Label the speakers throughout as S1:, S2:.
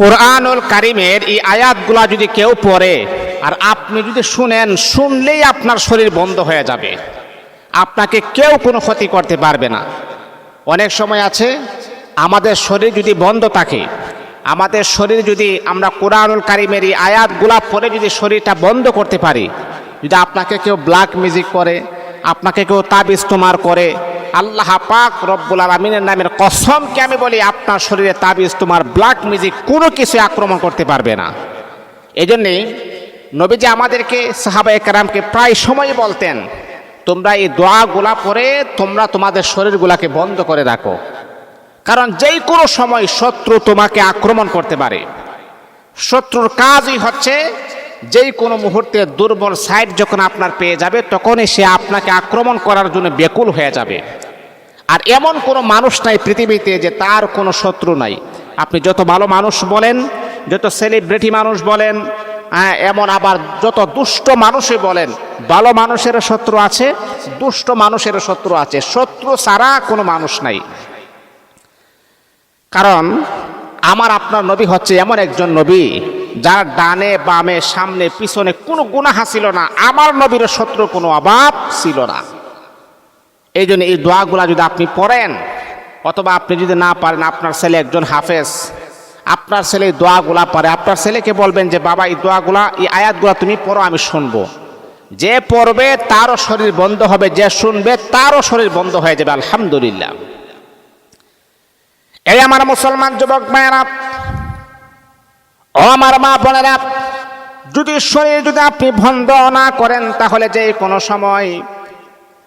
S1: কোরআনুল কারিমের এই আয়াতগুলা যদি কেউ পড়ে, আর আপনি যদি শুনেন, শুনলেই আপনার শরীর বন্ধ হয়ে যাবে। আপনাকে কেউ কোনো ক্ষতি করতে পারবে না। অনেক সময় আছে, আমাদের শরীর যদি বন্ধ থাকে, আমাদের শরীর যদি আমরা কোরআনুল কারিমের এই আয়াতগুলা পরে যদি শরীরটা বন্ধ করতে পারি, যদি আপনাকে কেউ ব্ল্যাক মিউজিক করে, আপনাকে কেউ তাবিজ তোমার করে আল্লাহ পাক রব্বুল আলমিনের নামের কসমকে আমি বলি, আপনার শরীরে তাবিজ, তোমার ব্ল্যাক মিউজিক কোনো কিছু আক্রমণ করতে পারবে না। এই জন্যেই নবীজি আমাদেরকে, সাহাবা একরামকে প্রায় সময়ই বলতেন, তোমরা এই দোয়াগুলা পরে তোমরা তোমাদের শরীরগুলাকে বন্ধ করে রাখো। কারণ যেই কোনো সময় শত্রু তোমাকে আক্রমণ করতে পারে। শত্রুর কাজই হচ্ছে যেই কোনো মুহূর্তে দুর্বল সাইড যখন আপনার পেয়ে যাবে, তখনই সে আপনাকে আক্রমণ করার জন্য বেকুল হয়ে যাবে। আর এমন কোনো মানুষ নাই পৃথিবীতে যে তার কোনো শত্রু নাই। আপনি যত ভালো মানুষ বলেন যত সেলিব্রিটি মানুষ বলেন হ্যাঁ, এমন আবার যত দুষ্ট মানুষই বলেন ভালো মানুষেরও শত্রু আছে দুষ্ট মানুষেরও শত্রু আছে। শত্রু ছাড়া কোনো মানুষ নাই। কারণ আমার আপনার নবী হচ্ছে এমন একজন নবী যার ডানে বামে সামনে পিছনে কোনো গুনাহা ছিল না। আমার নবীর শত্রু কোনো অভাব ছিল না। এই জন্য এই দোয়াগুলা যদি আপনি পড়েন, অথবা আপনি যদি না পারেন, আপনার ছেলে একজন হাফেজ, আপনার ছেলে এই দোয়াগুলা পারে। আপনার ছেলেকে বলবেন যে, বাবা, এই দোয়াগুলা, এই আয়াতগুলা তুমি পড়ো, আমি শুনব। যে পড়বে, তারও শরীর বন্ধ হবে, যে শুনবে, তারও শরীর বন্ধ হয়ে যাবে, আলহামদুলিল্লাহ। এই আমার মুসলমান যুবক মায়েরা ও আমার মা বোনেরা, যদি শরীর যদি আপনি বন্ধ না করেন, তাহলে যে কোনো সময়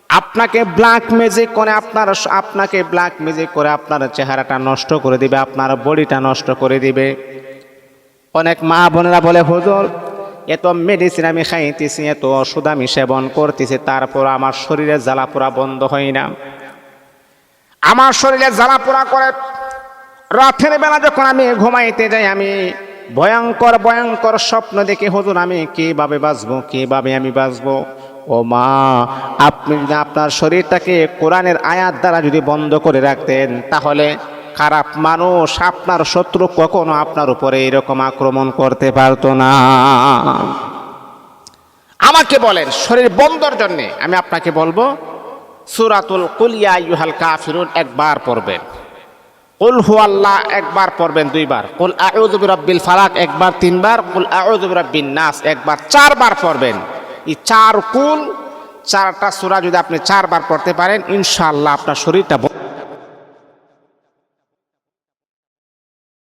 S1: আপনাকে ব্ল্যাক ম্যাজিক করে আপনার আপনাকে ব্ল্যাক ম্যাজিক করে আপনার চেহারাটা নষ্ট করে দিবে, আপনার বডিটা নষ্ট করে দিবে। অনেক মা বোনেরা বলে, হুজুর, এত মেডিসিন আমি খাইতেছি, এত ওষুধ আমি সেবন করতেছি, তারপর আমার শরীরে জ্বালা পোড়া বন্ধ হয় না। আমার শরীরে জ্বালা পোড়া করে, রাতের বেলা যখন আমি ঘুমাইতে যাই, আমি ভয়ঙ্কর ভয়ঙ্কর স্বপ্ন দেখে, হুজুর, আমি কীভাবে বাঁচবো, কীভাবে আমি বাঁচবো? ও মা, আপনি যদি আপনার শরীরটাকে কোরআনের আয়াত দ্বারা যদি বন্ধ করে রাখতেন, তাহলে খারাপ মানুষ আপনার শত্রু কখনো আপনার উপরে এরকম আক্রমণ করতে পারতো না। আমাকে বলেন, শরীর বন্ধর জন্যে আমি আপনাকে বলব, সুরাতুল কুলিয়া ইউহাল কাফিরুন একবার পড়বেন। কুল হু আল্লাহ একবার পড়বেন দুইবার। কুল আউযু বিরাব্বিল ফালাক একবার তিনবার। কুল আউযু বিরাব্বিন নাস একবার চারবার পড়বেন। এই চার কুল চারটা সুরা যদি আপনি চারবার পড়তে পারেন ইনশাল্লাহ আপনার শরীরটা